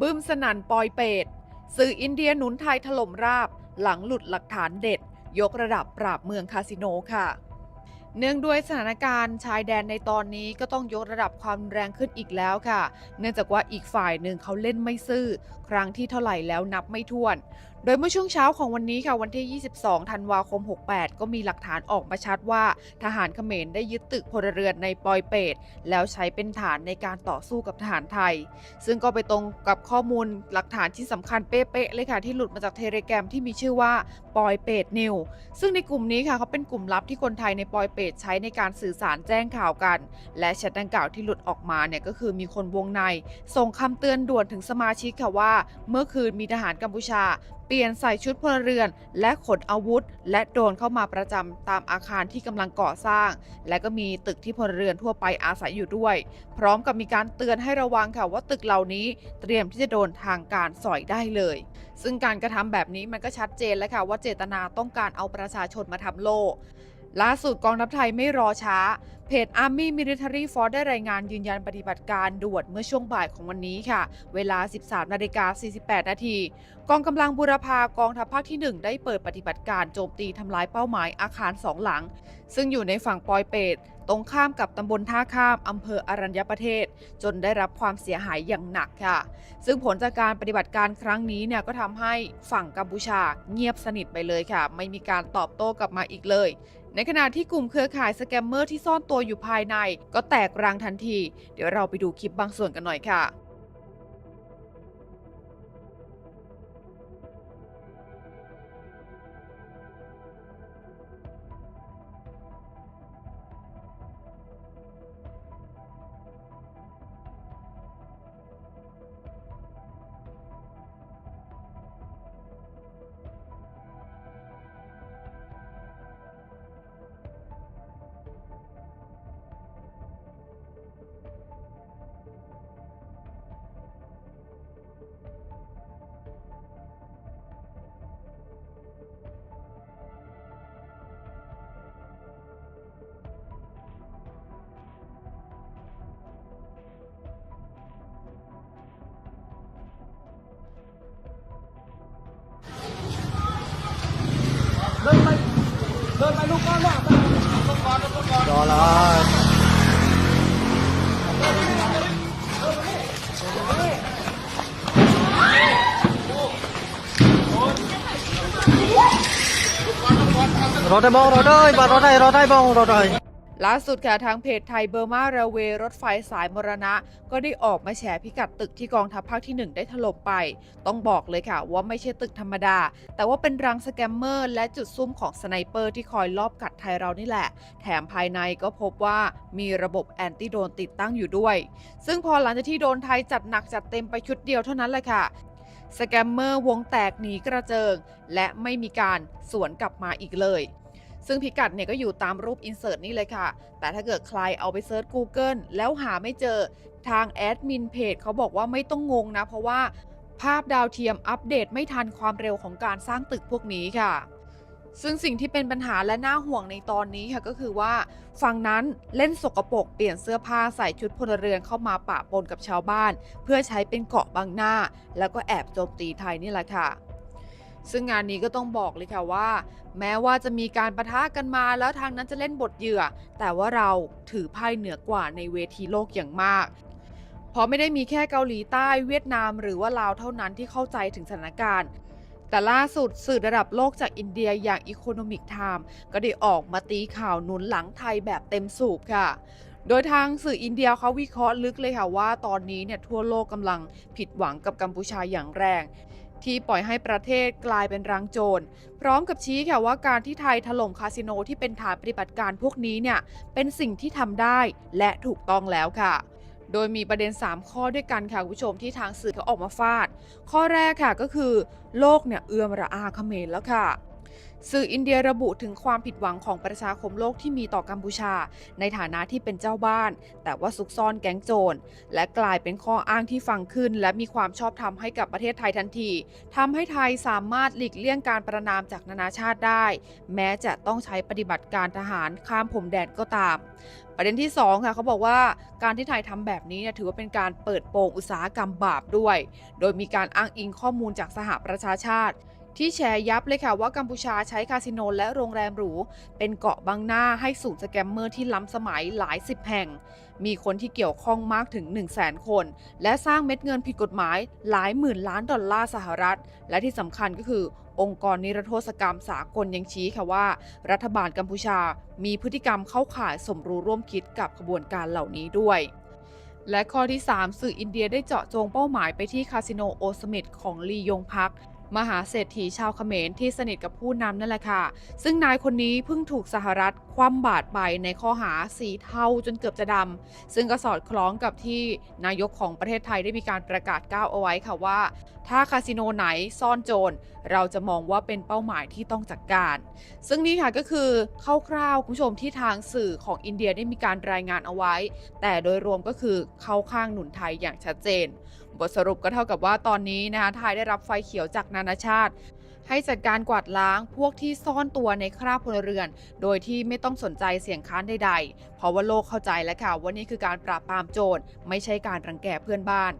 บึ้มสนั่นปอยเปตสื่ออินเดียหนุนไทยถล่มราบ หลังหลุดหลักฐานเด็ด ยกระดับปราบเมืองคาสิโนค่ะ เนื่องด้วยสถานการณ์ชายแดนในตอนนี้ก็ต้องยกระดับความแรงขึ้นอีกแล้วค่ะ เนื่องจากว่าอีกฝ่ายหนึ่งเขาเล่นไม่ซื่อ ครั้งที่เท่าไหร่แล้วนับไม่ถ้วนโดยเมื่อช่วงเช้าของวันนี้ค่ะวันที่ 22 ธันวาคม 68 ก็มีหลักฐานออกมาชัดว่า ทหารเขมรได้ยึดตึกพลเรือนในปอยเปต แล้วใช้เป็นฐานในการต่อสู้กับทหารไทย ซึ่งก็ไปตรงกับข้อมูลหลักฐานที่สำคัญเป๊ะๆเลยค่ะที่หลุดมาจากเทเลแกรมที่มีชื่อว่าปอยเปตนิวซึ่งในกลุ่มนี้ค่ะเขาเป็นกลุ่มลับที่คนไทยในปอยเปตใช้ในการสื่อสารแจ้งข่าวกัน และแชทดังกล่าวที่หลุดออกมาเนี่ยก็คือมีคนวงใน ส่งคำเตือนด่วนถึงสมาชิกค่ะว่า เมื่อคืนมีทหารกัมพูชา เปลี่ยนใส่ชุดพลเรือน และขนอาวุธ และโดรนเข้ามาประจำตามอาคารที่กำลังก่อสร้าง และก็มีตึกที่พลเรือนทั่วไปอาศัยอยู่ด้วย พร้อมกับมีการเตือนให้ระวังค่ะว่าตึกเหล่านี้เตรียมที่จะโดนทางการสอยได้เลย ซึ่งการกระทำแบบนี้มันก็ชัดเจนแล้วค่ะว่าเจตนาต้องการเอาประชาชนมาทำโลกล่าสุดกองทัพไทยไม่รอช้า เพจ Army Military Force ได้รายงานยืนยันปฏิบัติการด่วนเมื่อช่วงบ่ายของวันนี้ค่ะ เวลา 13นาฬิกา48 นาที กองกำลังบุรพากองทัพภาคที่ 1 ได้เปิดปฏิบัติการโจมตีทำลายเป้าหมายอาคารสองหลัง ซึ่งอยู่ในฝั่งปอยเปตตรงข้ามกับตำบลท่าข้ามอำเภออรัญญประเทศ จนได้รับความเสียหายอย่างหนักค่ะ ซึ่งผลจากการปฏิบัติการครั้งนี้เนี่ยก็ทำให้ฝั่งกัมพูชาเงียบสนิทไปเลยค่ะ ไม่มีการตอบโต้กลับมาอีกเลย ในขณะที่กลุ่มเครือข่ายสแกมเมอร์ที่ซ่อนตัวอยู่ภายใน ก็แตกรังทันที เดี๋ยวเราไปดูคลิปบางส่วนกันหน่อยค่ะ เดินไปลูกก้อนว่าลูกก้อน ล่าสุดค่ะทางเพจไทยเบอร์มาเรลเวย์รถไฟสายมรณะ ก็ได้ออกมาแฉพิกัดตึกที่กองทัพภาคที่ 1 ได้ถล่มไป ต้องบอกเลยค่ะว่าไม่ใช่ตึกธรรมดา แต่ว่าเป็นรังสแกมเมอร์ และจุดซุ่มของสไนเปอร์ที่คอยลอบกัดไทยเรานี่แหละ แถมภายในก็พบว่ามีระบบแอนตี้โดนติดตั้งอยู่ด้วย ซึ่งพอหลังจากที่โดนไทยจัดหนักจัดเต็มไปชุดเดียวเท่านั้นแหละค่ะสแกมเมอร์วงแตกหนีกระเจิง และไม่มีการสวนกลับมาอีกเลย ซึ่งพิกัดเนี่ยก็อยู่ตามรูปอินเสิร์ตนี่เลยค่ะ แต่ถ้าเกิดใครเอาไปเซิร์ช Google แล้วหาไม่เจอทางแอดมินเพจเขาบอกว่าไม่ต้องงงนะ เพราะว่าภาพดาวเทียมอัปเดตไม่ทันความเร็วของการสร้างตึกพวกนี้ค่ะซึ่งสิ่งที่เป็นปัญหาและน่าห่วงในตอนนี้ค่ะก็คือว่าฝั่งนั้นเล่นสกปรกเปลี่ยนเสื้อผ้าใส่ชุดพลเรือนเข้ามาปะปนกับชาวบ้าน เพื่อใช้เป็นเกาะบังหน้า แล้วก็แอบโจมตีไทยนี่แหละค่ะ ซึ่งงานนี้ก็ต้องบอกเลยค่ะว่า แม้ว่าจะมีการประทะกันมาแล้วทางนั้นจะเล่นบทเหยื่อ แต่ว่าเราถือไพ่เหนือกว่าในเวทีโลกอย่างมากเพราะไม่ได้มีแค่เกาหลีใต้เวียดนามหรือว่าลาวเท่านั้นที่เข้าใจถึงสถานการณ์ แต่ล่าสุดสื่อระดับโลกจากอินเดียอย่าง Economic Time ก็ได้ออกมาตีข่าวหนุนหลังไทยแบบเต็มสูบค่ะ โดยทางสื่ออินเดียเขาวิเคราะห์ลึกเลยค่ะว่าตอนนี้เนี่ยทั่วโลกกำลังผิดหวังกับกัมพูชาอย่างแรง ที่ปล่อยให้ประเทศกลายเป็นรังโจร พร้อมกับชี้ค่ะว่าการที่ไทยถล่มคาสิโนที่เป็นฐานปฏิบัติการพวกนี้เนี่ยเป็นสิ่งที่ทำได้และถูกต้องแล้วค่ะโดยมีประเด็น 3 ข้อด้วยกันค่ะคุณผู้ชมที่ทางสื่อเขาออกมาฟาด ข้อแรกค่ะก็คือ โลกเนี่ยเอื้อมระอาเขมรแล้วค่ะ สื่ออินเดียระบุถึงความผิดหวังของประชาคมโลกที่มีต่อกัมพูชา ในฐานะที่เป็นเจ้าบ้าน แต่ว่าซุกซ่อนแก๊งโจร และกลายเป็นข้ออ้างที่ฟังขึ้น และมีความชอบธรรมให้กับประเทศไทยทันทีทำให้ไทยสามารถหลีกเลี่ยงการประนามจากนานาชาติได้ แม้จะต้องใช้ปฏิบัติการทหารข้ามพรมแดนก็ตาม ประเด็นที่ 2 ค่ะเขาบอกว่าการที่ไทยทำแบบนี้เนี่ยถือว่าเป็นการเปิดโปงอุตสาหกรรมบาปด้วย โดยมีการอ้างอิงข้อมูลจากสหประชาชาติ ที่แชร์ยับเลยค่ะว่ากัมพูชาใช้คาสิโนและโรงแรมหรู เป็นเกาะบังหน้าให้สูตรสแกมเมอร์ที่ล้ำสมัยหลายสิบแห่ง มีคนที่เกี่ยวข้องมากถึง 1 0 0 0 0แสนคน และสร้างเม็ดเงินผิดกฎหมายหลายหมื่นล้านดอลลาร์สหรัฐ และที่สำคัญก็คือองค์กรนิรโทษกรรมสากลยังชี้ค่ะว่า รัฐบาลกัมพูชามีพฤติกรรมเข้าข่ายสมรู้ร่วมคิดกับขบวนการเหล่านี้ด้วยและข้อที่ 3 สื่ออินเดียได้เจาะจงเป้าหมายไปที่คาสิโนโอสมิธของลียงพัก มหาเศรษฐีชาวเขมรที่สนิทกับผู้นำนั่นแหละค่ะ ซึ่งนายคนนี้เพิ่งถูกสหรัฐคว่ำบาตรไปในข้อหาสีเทาจนเกือบจะดำ ซึ่งก็สอดคล้องกับที่นายกของประเทศไทยได้มีการประกาศก้าวเอาไว้ค่ะว่า ถ้าคาสิโนไหนซ่อนโจรเราจะมองว่าเป็นเป้าหมายที่ต้องจัดการ ซึ่งนี่ค่ะก็คือคร่าวๆคุณผู้ชมที่ทางสื่อของอินเดียได้มีการรายงานเอาไว้ แต่โดยรวมก็คือเข้าข้างหนุนไทยอย่างชัดเจน บทสรุปก็เท่ากับว่าตอนนี้นะคะไทยได้รับไฟเขียวจากนานาชาติ ให้จัดการกวาดล้างพวกที่ซ่อนตัวในคราบพลเรือน โดยที่ไม่ต้องสนใจเสียงค้านใดๆ เพราะว่าโลกเข้าใจแล้วค่ะว่านี่คือการปราบปรามโจรไม่ใช่การรังแกเพื่อนบ้าน